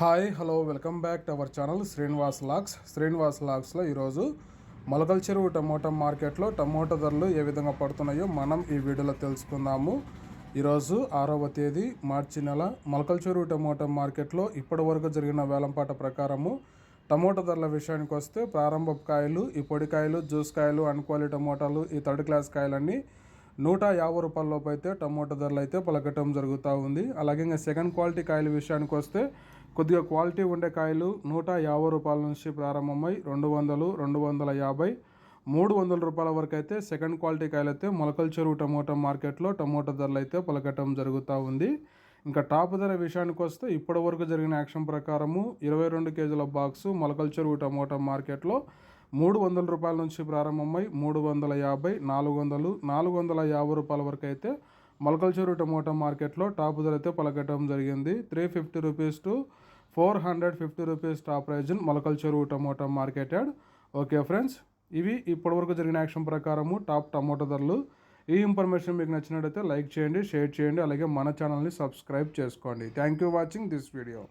Hi hello welcome back to our channel Srinivas lakhs Srinivas లాక్స్లో ఈరోజు Molakala Cheruvu tomato మార్కెట్లో టమోటా ధరలు ఏ విధంగా పడుతున్నాయో మనం ఈ వీడియోలో తెలుసుకుందాము. ఈరోజు ఆరవ తేదీ మార్చి నెల మొలకల చెరువు టమోటా మార్కెట్లో ఇప్పటి వరకు జరిగిన వేలంపాట ప్రకారము టమోటా ధరల విషయానికి వస్తే ప్రారంభ కాయలు ఈ పొడి కాయలు జ్యూస్ కాయలు అన్క్వాలి టమోటాలు ఈ థర్డ్ క్లాస్ కాయలన్నీ నూట యాభై రూపాయలలోపు అయితే టమోటా ధరలు అయితే పలకటం జరుగుతూ ఉంది. అలాగే ఇంకా సెకండ్ క్వాలిటీ కాయల విషయానికి వస్తే కొద్దిగా క్వాలిటీ ఉండే కాయలు నూట యాభై రూపాయల నుంచి ప్రారంభమై రెండు వందలు రెండు వందల యాభై మూడు వందల రూపాయల వరకు అయితే సెకండ్ క్వాలిటీ కాయలు అయితే మొలకల చెరువు టమోటా మార్కెట్లో టమోటా ధరలు అయితే పలకటం జరుగుతూ ఉంది. ఇంకా టాప్ ధర విషయానికి వస్తే ఇప్పటి వరకు జరిగిన యాక్షన్ ప్రకారము ఇరవై రెండు కేజీల బాక్సు మొలకల చెరువు టమోటా మార్కెట్లో మూడు వందల రూపాయల నుంచి ప్రారంభమై మూడు వందల యాభై నాలుగు వందలు నాలుగు వందల యాభై రూపాయల వరకు అయితే మొలకల చెరువు టమోటా మార్కెట్లో టాప్ ధర అయితే పలకటం జరిగింది. Three fifty rupees to four hundred fifty rupees top price Molakala Cheruvu tomato marketed. Okay friends ఇవి ఇప్పటివరకు జరిగిన యాక్షన్ ప్రకారము టాప్ టమోటా ధరలు. ఈ ఇన్ఫర్మేషన్ మీకు నచ్చినట్టయితే లైక్ చేయండి షేర్ చేయండి అలాగే మన ఛానల్ని సబ్స్క్రైబ్ చేసుకోండి. Thank you watching this video.